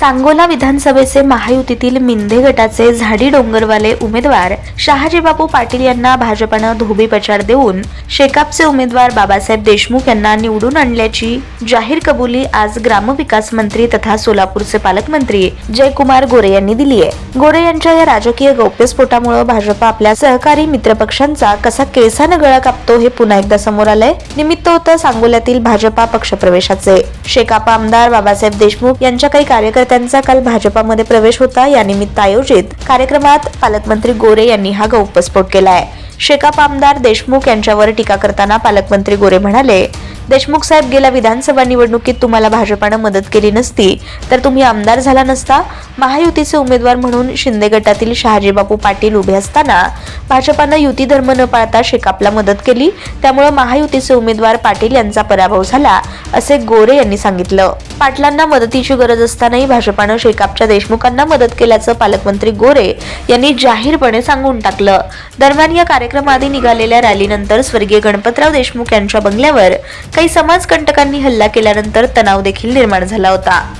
सांगोला विधानसभेचे महायुतीतील मिंदे गटाचे झाडी डोंगरवाले उमेदवार शहाजीबापू पाटील यांना भाजपानं धोबी पछाड देऊन शेकापचे उमेदवार बाबासाहेब देशमुख यांना निवडून आणल्याची जाहीर कबुली आज ग्रामविकास मंत्री तथा सोलापूरचे पालकमंत्री जयकुमार गोरे यांनी दिली आहे. गोरे यांच्या या राजकीय गौप्यस्फोटामुळे भाजप आपल्या सहकारी मित्रपक्षांचा कसा केसानं गळा कापतो हे पुन्हा एकदा समोर आलंय. निमित्त होतं सांगोल्यातील भाजपा पक्षप्रवेशाचे. शेकापा आमदार बाबासाहेब देशमुख यांच्या काही कार्यकर्ते कार्यकर्त्यांचा काल भाजपामध्ये प्रवेश होता. यानिमित्त आयोजित कार्यक्रमात पालकमंत्री गोरे यांनी हा गौप्यस्फोट आहे शेकाप आमदार देशमुख यांच्यावर टीका करताना पालकमंत्री गोरे म्हणाले देशमुख साहेब गेल्या विधानसभा निवडणुकीत तुम्हाला भाजपानं मदत केली नसती तर तुम्ही आमदार झाला नसता. महायुतीचे उमेदवार म्हणून शिंदे गटातील शहाजीबापू पाटील उभे असताना भाजपानं युती धर्म न पाळता शेकापला मदत केली. त्यामुळे महायुतीचे उमेदवार पाटील यांचा पराभव झाला असे गोरे यांनी सांगितलं. पाटलांना मदतीची गरज असतानाही भाजपानं शेकापच्या देशमुखांना मदत केल्याचं पालकमंत्री गोरे यांनी जाहीरपणे सांगून टाकलं. दरम्यान या कार्यक्रमाआधी निघालेल्या रॅलीनंतर स्वर्गीय गणपतराव देशमुख यांच्या बंगल्यावर काही समाजकंटकांनी हल्ला केल्यानंतर तणाव देखील निर्माण झाला होता.